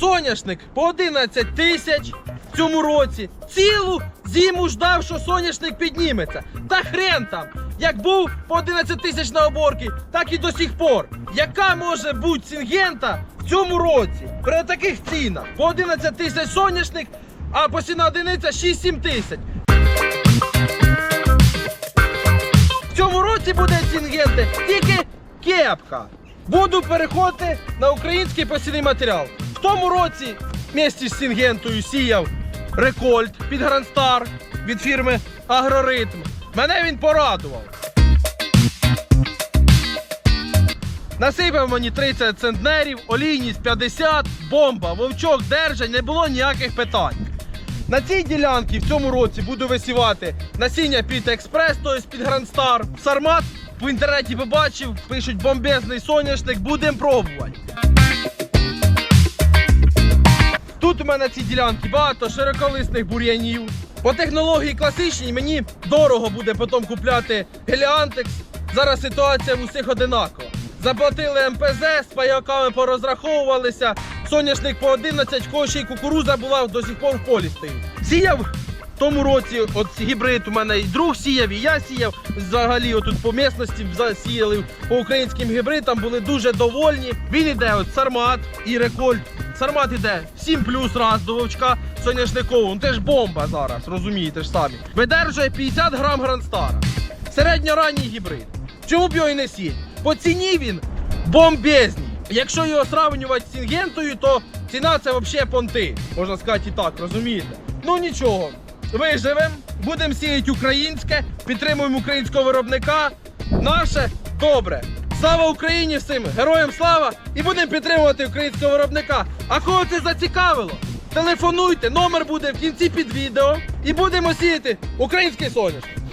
соняшник по 11 тисяч в цьому році. Цілу зиму ждав, що соняшник підніметься. Та хрен там! Як був по 11 тисяч на оборки, так і до сих пор. Яка може бути сінгента в цьому році при таких цінах? По 11 тисяч соняшник, а посівна одиниця 6-7 тисяч. В цьому році буде сінгенти тільки кепка. Буду переходити на український посівний матеріал. В тому році вместе з сінгентою сіяв рекольт під Грандстар від фірми Агроритм. Мене він порадував. Насипав мені 30 центнерів, олійність 50, бомба, вовчок держать, не було ніяких питань. На цій ділянці в цьому році буду висівати насіння під експрес, тобто під Грандстар. Сармат в інтернеті побачив, пишуть бомбезний соняшник, будемо пробувати. Мене на цій ділянці багато широколисних бур'янів. По технології класичній мені дорого буде потім купляти геліантекс. Зараз ситуація в усіх одинакова. Заплатили МПЗ, з паяками порозраховувалися. Соняшник по 11, в кого ще й кукуруза була до сих пор в полі стоїть. Сіяв в тому році от гібрид у мене і друг сіяв, і я сіяв. Взагалі отут по місності засіяли по українським гібридам, були дуже довольні. Він іде от сармат і рекольт. Сармат іде 7 плюс раз до вовчка соняшникового. Ну, це ж бомба зараз, розумієте ж самі. Видержує 50 грам гранстара. Середньоранній гібрид. Чому б його і не сіяти? По ціні він бомбезний. Якщо його сравнювати з Сінгентою, то ціна це взагалі понти. Можна сказати і так, розумієте? Ну нічого. Виживемо, будемо сіяти українське, підтримуємо українського виробника. Наше добре. Слава Україні всім! Героям слава! І будемо підтримувати українського виробника. А кого це зацікавило? Телефонуйте, номер буде в кінці під відео і будемо сіяти український соняшник.